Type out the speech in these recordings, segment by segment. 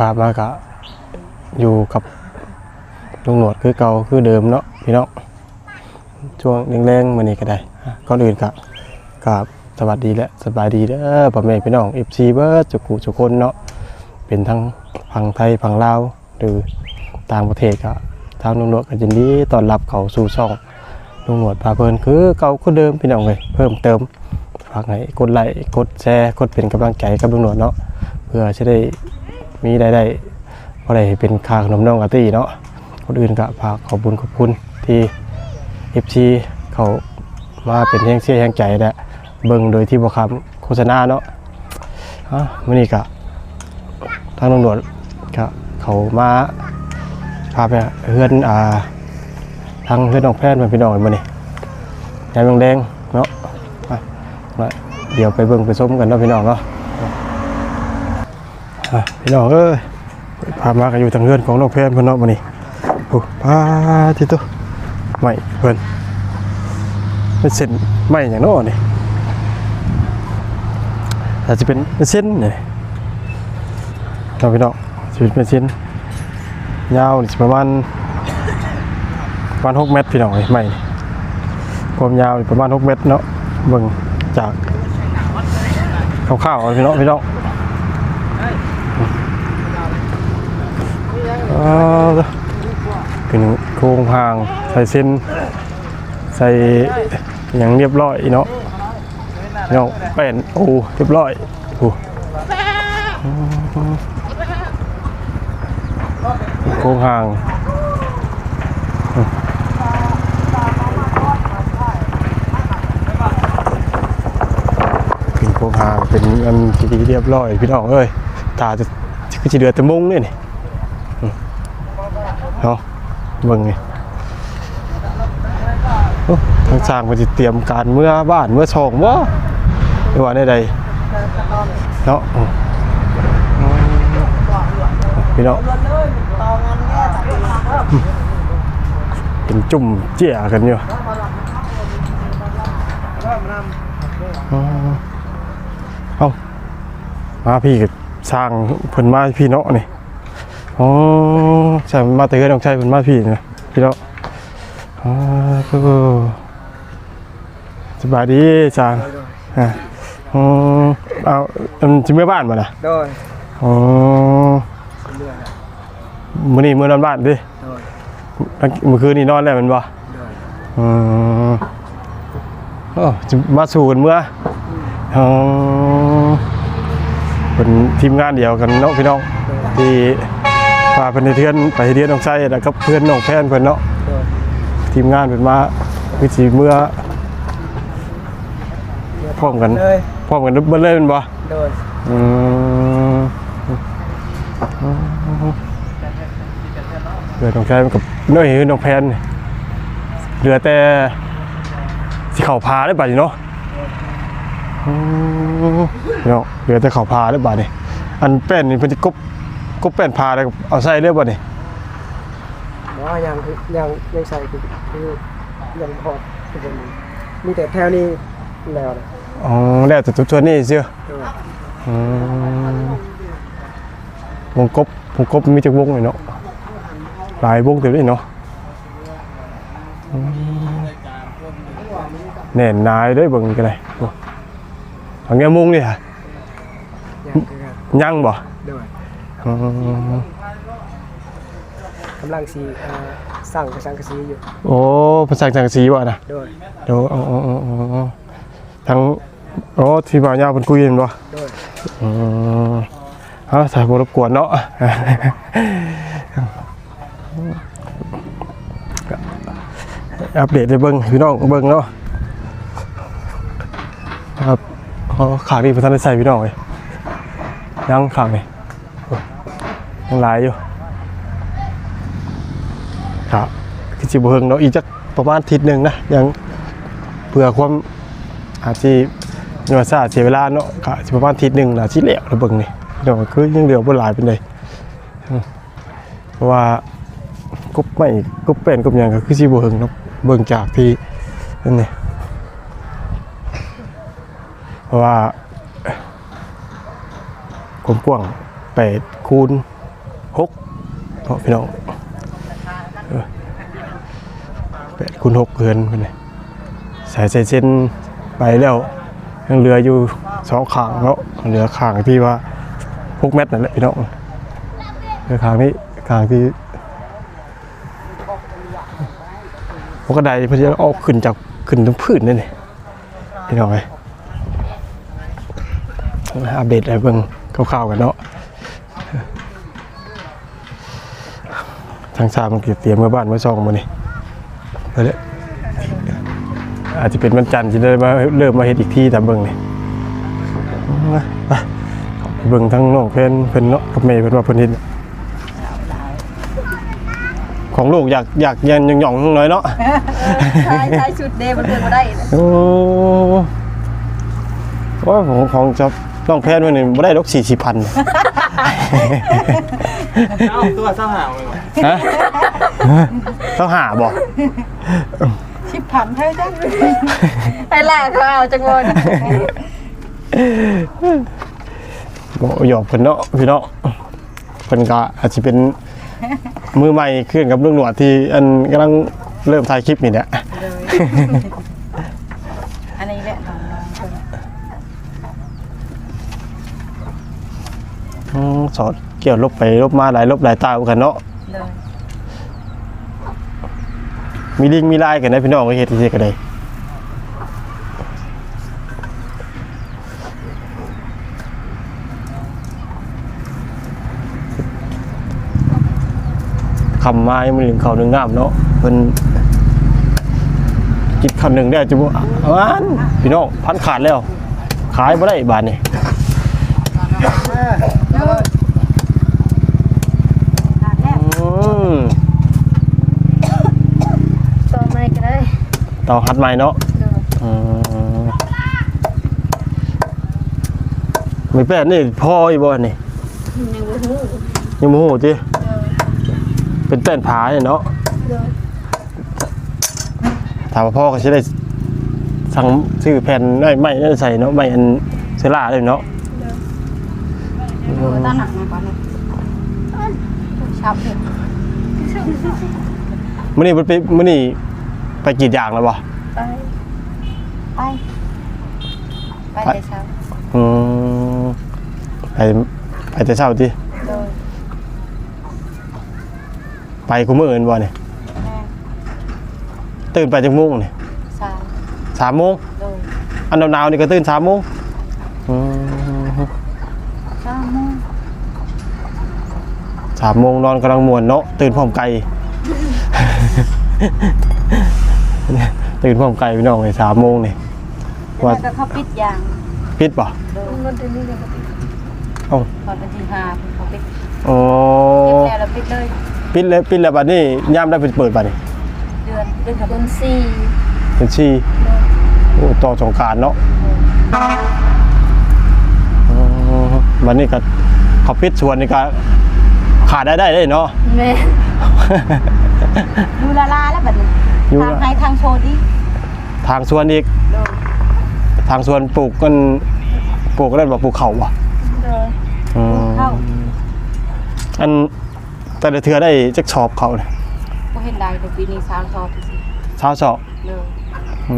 พามากะอยู่กับลุงหนวดคือเก่าคือเดิมเนาะพี่น้องช่วงแรงๆมื้อนี้ก็ได้ก่อนอื่นกะกราบสวัสดีและสบายดีเด้อพ่อแม่พี่น้อง FC เบิร์ดจุกุจุกคนเนาะเป็นทั้งฝั่งไทยฝั่งลาวหรือต่างประเทศก็ทางลุงหนวดก็ยินดีต้อนรับเขาสู่ช่องลุงหนวดพาเพลินคือเก่าคือเดิมพี่น้องเลยเพิ่มเติมฝากให้กดไลค์กดแชร์กดเป็นกำลังใจกับลุงหนวดเนาะเพื่อจะได้ มีได้ได้พราะได้เป็นค่าขนมน้องอาร์ตี้เนาะคนอื่นก็ฝากขอบุญขอบคุณที่เอฟซีเขามาเป็นแห่งเสียแห่งใจแหละเบิ่งโดยที่บ่คำโฆษณาเนาะฮะมื้อนี้ก็ทางตำรวจก็เขามาพาไปเฮือนอ่าทางเฮือนน้องแพทย์มาพี่น้องมื้อนี้ยายแดงเนาะเดี๋ยวไปเบิ่งไปชมกันเนาะพี่น้องเนาะะพี่น้องเอ้ยพามากันอยู่ทางเรือนของน้องแพนเพิ่นเนาะมื้อนี้โอ้พาที่ตัวไม่เพิ่นเป็นเส้นไม่อย่างนาะนี่อาจจะเป็นเป็นเส้นนี่เนาะพี่น้องสิเป็นเส้นยาวนี่ประมาณประมาณ6เมตรพี่น้องเอ้ยไม่ความยาวประมาณ6เมตรเนาะเบิ่งจากคร่าวๆพี่น้องพี่น้อง เอาละ เป็นโครงพางใส่เส้น ใส่อย่างเรียบร้อยเนาะเนาะแป้นโอ้เรียบร้อยโอ้โครงพางเป็นโครงพางเป็นอันที่เรียบร้อยพี่น้องเอ้ยตาจะก็จะเดือดแต่มุ้งเนี่ยนี่เนาะ เบิ่งนี่ทางสร้างมันจะเตรียมการเมื่อบ้านเมื่อช่องบ่หรือว่าในใดเนาะอืมพี่เนาะเป็นจุ่มเจี้ยกันอยู่เอ้ามาพี่สร้างเพิ่นมาให้พี่เนาะนี่ อ๋อใช่มาแต่เฮือนของใช่เป็นมาพี่นะพี่น้องอ๋อก็สบายดีจางอะอ๋อเอามันจะเมื่อบ้านมาน่ะโดยอ๋อมื้อนี้มื้อนอนบ้านดิโดยเมื่อคืนนี้นอนแล้วแมันบ่โดยอืมโอ้จะมาสู่กันเมื่ออ๋อเป็นทีมงานเดียวกันเนาะพี่น้องที่ พาเพื่อนเทือนไปเรียนน้องไส้แล้วก็เพื่อนน้องแพนเพื่อนเนาะโดยทีมงานเป็นมาวิธีเมื่อพร้อมกันเลยพร้อมกันเบิ่เลยเป็นบ่โดยอืมเรือน้องแพนกับน้อยคือน้องแพนนี่เหลือแต่สิเข่าพาได้ป่ะนี่เนาะอืมเนาะเหลือแต่เข่าพาได้ป่ะนี่อันแป้นนี่เพิ่นสิกบ กบแป้นพาแล้วก็เอาใส่เด้อบ่นี่ว่ายังคือยังยังใส่คือคือยังพอคือเป็นมีแต่แถวนี้แล้วนะอ๋อแล้วแต่ตัวนี้เสียโดยอืมวงกบวงกบมีจักวงเลยเนาะหลายวงเต็มเลยเนาะอืมแน่นนายเด้วยเบิ่งกันเลยโอ้ทางเงี้ยมุงนี่ฮะยังคื อกันยังบ่โดยอืมกำลังสีเอ่อสั่งกระสังกระสีอยู่โอ้ภาษาจังสีบ่นะโดยเดี๋ยวอ๋ออ๋ออ๋ออ๋อทางอ๋อที่บ่าวยาวเพิ่นคุยกันบ่ โดยอืมเอาสายบรบกวนเนาะ อัปเดตให้เบิ้งพี่น้องเบิ้งเนาะครับเขาขางนี่ประธานได้ใส่พี่น้องเลยยังขางนี่ ยังหลายอยู่ครับคือจิบเฮิงเนาะอีกจักประมาณทิศหนึ่งนะยังเผื่อความอาจจะนี่ว่าซาเสียเวลาเนาะกะสิประมาณทิศหนึ่งน่ะสิแล้วแล้วเบิงนี่เดี๋ยวคือยังเหลือบ่หลายเป็นเพราะว่ากุบไม่กุบเป็นกบหยังก็คือสิบเฮิงเนาะเบิ่งจากที่นั่นนี่เพราะว่าความกว้าง8คูณ หกเพราะพี่น้องแปดคูณหกเกินเพิ่นเลยสายเส้นเส้นไปแล้วยังเหลืออยู่สองขางแล้วเหลือขางที่ว่าหกเมตรนั่นแหละพี่น้องเหลือขางนี้ขางที่พวกกระไดพื่อจะเอาขึ้นจากขึ้นตรงพื้นนั่นนี่พี่น้องไงอัปเดตอะไรเบิ่งคร่าวๆกันเนาะ ทางสามมันเก็บเตรียมเมื่อบ้านเมื่อซองมานี่ไปเลยอาจจะเป็นวันจันทร์จะได้มาเริ่มมาเฮ็ดอีกที่ตามเบิ่งนี่มาไปไปเบิ่งทั้งน้องเพิ่นเพิ่นเนาะกับแม่เพิ่นว่าเพิ่นเฮ็ดของลูกอยากอยากยันหย่องๆหน่อยเนาะใช่ใช่ชุดเดย์มันเดินมาได้นะโอ้ว่าของของจะน้องแพนมันนี่บ่ได้ดอก40,000 เอ้าตัวเศร้าหาวเลยว่ะฮะต้องหาบ่ชิบผันให้จ้ะไปล่าเขาเอาจังวนบ่หยอกเพิ่นเนาะพี่เนาะเพิ่นก็อาจสิเป็นมือใหม่ขึ้นกับเรื่องหนวดที่อันกำลังเริ่มถ่ายคลิปนี่แหละอันนี้แหละน้องๆคนอืมสอด เกี่ยวลบไปลบมาหลายลบหลายตากันเนาะเลยมีลิงมีลายกันนะพี่น้องก็เฮ็ดที่ก็ได้คำไม้มันถึงเขาหนึ่งงามเนาะเพิ่นกินคำหนึ่งได้จุ๊บอ่านพี่น้องพันขาดแล้ว ขายบ่ได้บาทนี่ ขาดแล้ว อืม ต่อไม่ก็ได้ เตาฮัดใหม่เนาะเลยอืมไม่แปลกนี่พ่ออีบ่นี่ยังบ่ฮู้ยังโมโหจิเป็นแป้นผาเนี่ยเนาะเลยถามว่าพ่อก็จะได้สั่งซื้อแผ่นได้ไม่ได้ใส่เนาะไม่อันเซล่าเลยเนาะดูตาหนักมาก่อนนะชับเลยมื้อนี้มันไปมื้อนี้ ไปกรีดยางแล้วบ่ไป ไปไปแต่เช้าอืมไปไปแต่เช้าติเลยไปคุมื้ออื่นบ่นี่แม่ตื่นไปจักโมงเนี่สามสามโมงเลยอันหนาวๆนี่ก็ตื่นสามโมงอืมสามโมงสามโมงนอนกำลังม่วนเนาะตื่นพร้อมไก่ ตื่นพร้อมไก่พี่น้องเลยสามโมงนี่ว่าแล้วก็เขาปิดยางปิดป่ะโดนเงินเดือนนี้เลยก็ปิดเอ้าตอนวันที่ห้าเขาปิดอ๋อเก็บแล้วแล้วปิดเลยปิดเลยปิดแล้วบัดนี้ย่ามได้เปิดบัดนี้เดือนเดือนกับเดือนสี่เป็นชีโอ้ต่อสงกรารเนาะอ๋อบัดนี้ก็เขาปิดชวนนี่ก็ขาดได้ได้เลยเนาะแม่ดูลาลาแล้วแบบนี้ อยู่ทางละให้ทางโชว์ดิทางสวนอีกโดนทางสวนปลูกกันปลูกกันบ่ปลูกเขาว่ะโดนอืมเข้าอันแต่ละเทือได้จักชอบเขาเลยก็เห็นได้เดี๋ยวปีนี้สามชอบสิเช้าชอบเลยอื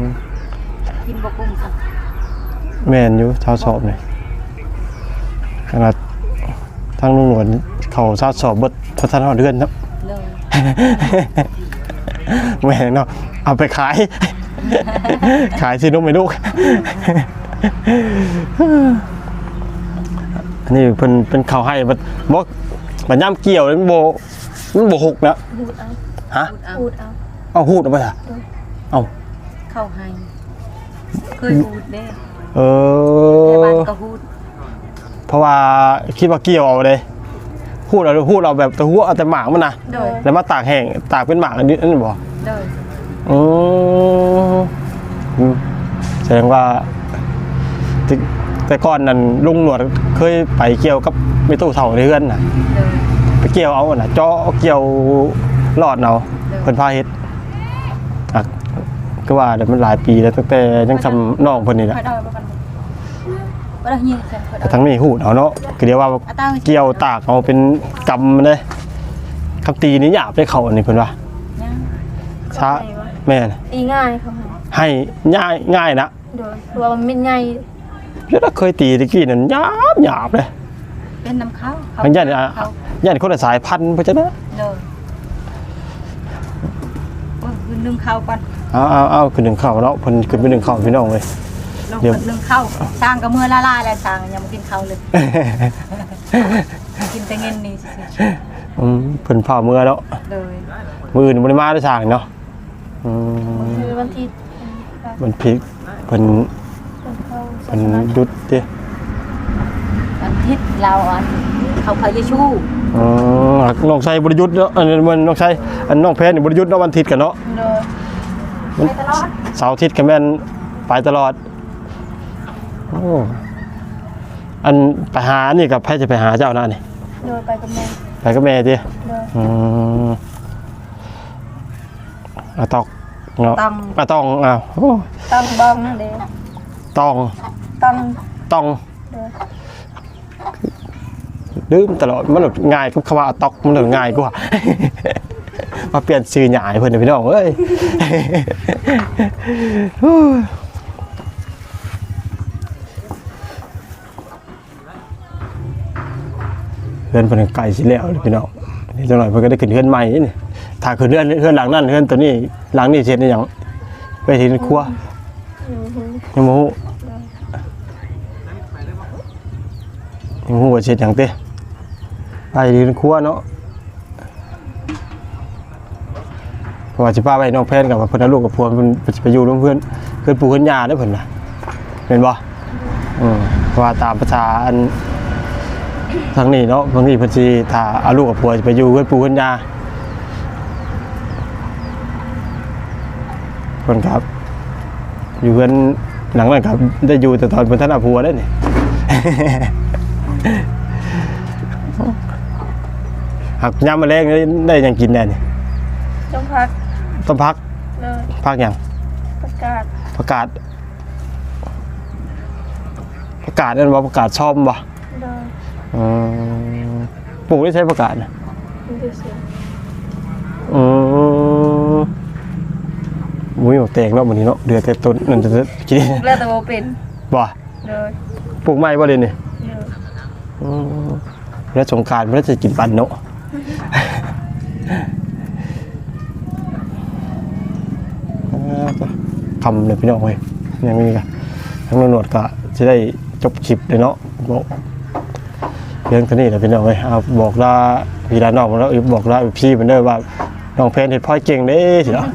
มกินบะกุ้งสักแม่นอยู่เช้าชอบเนี่ยขนาดทางลุงหนวดเขาเช้าชอบเบิดพัฒนาเดือนครับเลย แม่นเนาะเอาไปขาย ขายสินุ่มไม่ลูกอันนี้เป็นเป็นข้าวให้บัดบ่บัดย่ำเกี่ยวมันโบมันโบหกนะพูดเอาฮะ พูดเอาเอาหูดเอาไปอะเอาเข้าให้เคยพูดเด้เอแต่บ้านอ ก็พูดเพราะว่าคิดว่าเกี่ยวเอาเลย พูดเอาพูดเอาแบบแต่หัวเอาแต่หมากมันนะโดย แล้วมาตากแห้งตากเป็นหมากอันนี้นั่นบอกโดย อืมอืมแสดงว่าแต่แต่ก่อนนั้นลุงหนวดเคยไปเกี่ยวกับไม่ตู้เท่าในเรือนน่ะ โดย ไปเกี่ยวเอาน่ะเจาะเกี่ยวหลอดเอาเออเพิ่นพาเฮ็ดอะก็ว่าเดี๋ยวมันหลายปีแล้วตั้งแต่ยังทำน้องเพิ่นนี่แหละค่อยเดาไปกัน บ่ได้ยินเสียงคนเอาทั้งนี้หูดเอาเนาะก็เดียวว่าอาตาเกี่ยวตากเอาเป็นกำเลยคำตีนี้หยาบได้เขาอันนี้เพิ่นว่ายังช้าแม่นตีง่ายเขาให้ให้ง่ายง่ายนะโดยตัวมันไม่ง่ายเดี๋ยวเราเคยตีตะกี้นั่นหยาบหยาบเลยเป็นน้ำเขาเขามันยันอะเขายันคนละสายพันธุ์เพราะฉะนั้นเดินโอ้ยคือนึ่งข้าวก่อนเอาเอาเอาขึ้นหนึ่งเข่าเนาะเพิ่นขึ้นไปหนึ่งเข่าพี่น้องเลย ลงเดี๋ยวนึ่งข้าวสร้างกับมือละลายแล้วสร้างยังไม่กินข้าวเลย กินแต่เงินนี่สิอืมเพิ่นผ่าเมื่อแล้วเลยมืออื่นบ่ได้มาได้สร้างเนาะอืมคือวันที่มันพลิกเพิ่นเป็นเขาเพิ่นหยุดติวันทิศเราอันเขาพายชู้อ๋อน้องไสบ่ได้หยุดเนาะอันนั้นมันน้องไสอันน้องแพนนี่บ่ได้หยุดเนาะวันอาทิตย์กันเนาะโดยมันเสาร์อาทิตย์ก็แม่นไปตลอด โอ้อันไปหานี่กับไผจะไปหาเจ้าหน้านี่โดยไปกับแม่ไปกับแม่ติโดยอืมอะตอกเนาะต้องอะตองอ้าวโอ้ต้องบ้องนั่นเด้ตองต้องตองโดยลืมตลอดมันแบบง่ายกับคำว่าอะตอกมันแบบง่ายกว่า มาเปลี่ยนชื่อหยายเพิ่นน่ะพี่น้องเอ้ย เพื่อนเพิ่นไก่สิแล้วพี่น้องนี่จังหน่อยเพิ่นก็ได้ขึ้นเฮือนใหม่นี่ถ้าขึ้นเฮือนเฮือนหลังนั้นเฮือนตัวนี้หลังนี้เสร็จได้หยังไปที่ครัวอือฮึยังบ่ฮู้ยังบ่ฮู้ว่าเสร็จหยังเต้ไปที่ครัวเนาะเพราะว่าสิพาไปน้องแพนกับว่าเพิ่นเอาลูกกับผัวเพิ่นเพิ่นสิไปอยู่ร่วมเพื่อนเพิ่นปู่เพิ่นย่าเด้อเพิ่นน่ะแม่นบ่อืมเพราะว่าตามภาษาอัน ทางนี้เนาะบางทีเพิ่นสิถ้าเอาลูกกับผัวสิไปอยู่เพิ่นปู่เพิ่นย่าเพิ่นครับ อยู่เพิ่นหลังนั้นครับ ได้อยู่แต่ตอนเพิ่นท่านเอาผัวได้นี่หักยามมาแรงได้ได้หยังกินแน่นี่จงพักต้มพักเลยพักหยังประกาศประกาศ ประกาศนั่นว่าประกาศชอบบ่โดย อืมปลูกได้ใช้ประกาศนะมันจะเสียอืมมุ้ยหมกแตงเนาะวันนี้เนาะเดือดแต่ต้นนั่นจะกินแล้วแต่ว่าเป็นบ่โดยปลูกไม้บ่เลยนี่โดยอืมแล้วสงกรารมันจะกินปันเนาะอ่าจ้ะคำเลยพี่น้องเว้ยยังมีกันทั้งนหนวดก็จะได้จบคลิปเลยเนาะบอก เรื่องตัวนี้แหละพี่น้องเว้ยเอาบอกลาพี่ลาน้องแล้วบอกลาพี่มันด้วยว่าน้องเพนเห็ดพ่อยเก่งเด้สิเนาะ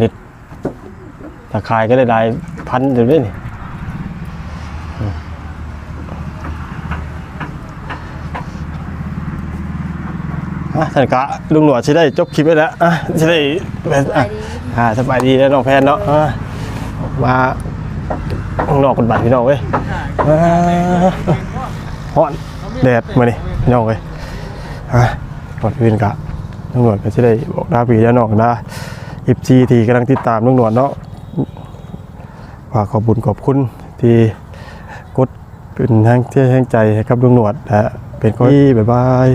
นิดตะคายก็ได้หลายพันอยู่ด้วนี่ อะท่านกะลุงหนวดจะได้จบคลิปไปแล้วอะจะได้เป็นอะอ่าสบายดีแล้วน้องแพนเนาะอะมาข้างนอกกันบัดพี่น้องเว้ยอ่าฮ้อนแดดมานี่พี่น้องเว้ยอะก่อนอื่นกะลุงหนวดก็จะได้บอกลาพี่แล้วน้องนะอิฟซีที่กำลังติดตามลุงหนวดเนาะฝากขอบคุญขอบคุณที่กดเป็นแห้งเที่ยแห้งใจให้กับลุงหนวดนะเป็นคนที่บ๊ายบาย